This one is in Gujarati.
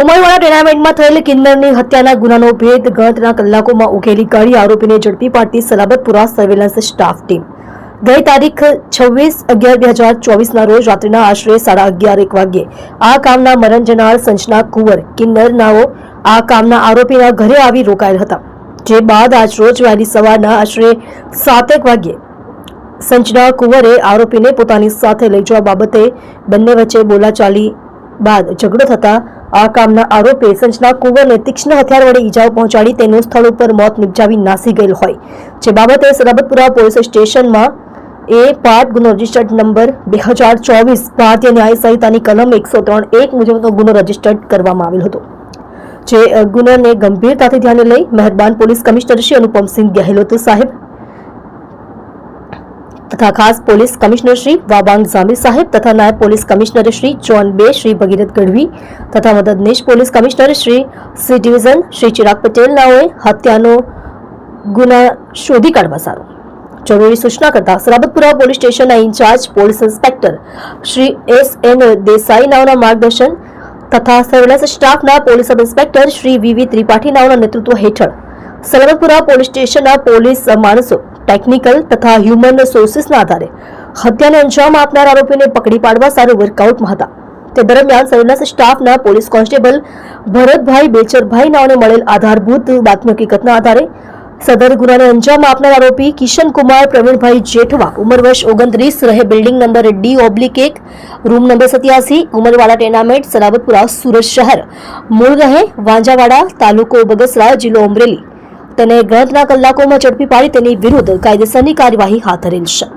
ઉમરવાડા ટેનામેન્ટમાં થયેલ કિન્નરની હત્યાના ગુનાનો ભેદ ગણતરીના કલાકોમાં ઉકેલી કાઢી આરોપીને ઝડપી પાડતી સલાબતપુરા સર્વેલન્સ સ્ટાફ ટીમ ગઈ તારીખ છવ્વીસ અગિયાર બે હજાર ચોવીસના રોજ રાત્રિના આશરે સાડા અગિયાર એક વાગ્યે આ કામના મરણ જનાર સંજના કુંવર કિન્નરનાઓ આ કામના આરોપીના ઘરે આવી રોકાયેલ હતા. જે બાદ આજ રોજ વહેલી સવારના આશરે સાતેક વાગ્યે સંજના કુંવરે આરોપીને પોતાની સાથે લઈ જવા બાબતે બંને વચ્ચે બોલાચાલી બાદ ઝઘડો થતા આ કામના આરોપે સંજના કુંવરને તીક્ષ્ણ હથિયાર વડે ઈજાઓ પહોંચાડી તેનું સ્થળ ઉપર મોત નિપજાવી નાસી ગયેલ હોય. જે બાબતે સરબતપુરા પોલીસ સ્ટેશનમાં એ પાર્ટ ગુનો રજિસ્ટર્ડ નંબર બે હજાર ચોવીસ ભારતીય ન્યાય સંહિતાની કલમ એકસો ત્રણ એક મુજબનો ગુનો રજિસ્ટર્ડ કરવામાં આવેલ હતો. જે ગુનાને ગંભીરતાથી ધ્યાને લઈ મહેરબાન પોલીસ કમિશનર શ્રી અનુપમસિંહ ગેહલોત સાહેબ તથા ખાસ પોલીસ કમિશનર શ્રી વાબાંગ ઝામીર સાહેબ તથા નાયબ પોલીસ કમિશનર શ્રી જોન બે, શ્રી ભગીરથ ગઢવી તથા મદદનીશ police commissioner Shri C division Shri Chirag પટેલનાઓએ હત્યાનો ગુના શોધી કાઢવા સારું. જરૂરી સૂચના કરતા સરાબતપુરા પોલીસ સ્ટેશનના incharge police inspector Shri S N Desai નાઓના માર્ગદર્શન તથા સર્વેલન્સ સ્ટાફના police sub inspector Shri V V Tripathi નાઓના નેતૃત્વ હેઠળ સલામતપુરા પોલીસ સ્ટેશનના પોલીસ માણસો ટેકનિકલ તથા હ્યુમન સોર્સિસના આધારે હત્યાને અંજામ આપનાર આરોપીને પકડી પાડવા સારું વર્કઆઉટમાં હતા. તે દરમિયાન સર્વેલન્સ સ્ટાફના પોલીસ કોન્સ્ટેબલ ભરતભાઈ બેચરભાઈ નાઓને મળેલ આધારભૂત બાતમી હકીકતના આધારે સદર ગુનાને અંજામ આપનાર આરોપી કિશન કુમાર પ્રવીણભાઈ જેઠવા, ઉંમર વર્ષ ઓગણત્રીસ, રહે બિલ્ડિંગ નંબર ડી ઓબ્લિક એક, રૂમ નંબર સત્યાસી, ઉમરવાડા ટેનામેન્ટ સલાબતપુરા સુરત શહેર. મૂળ રહે વાંજાવાડા, તાલુકો બગસરા, જિલ્લો અમરેલી. તેને ગણતરીના કલાકોમાં ઝડપી પાડી તેની વિરુદ્ધ કાયદેસરની કાર્યવાહી હાથ ધરેલ છે.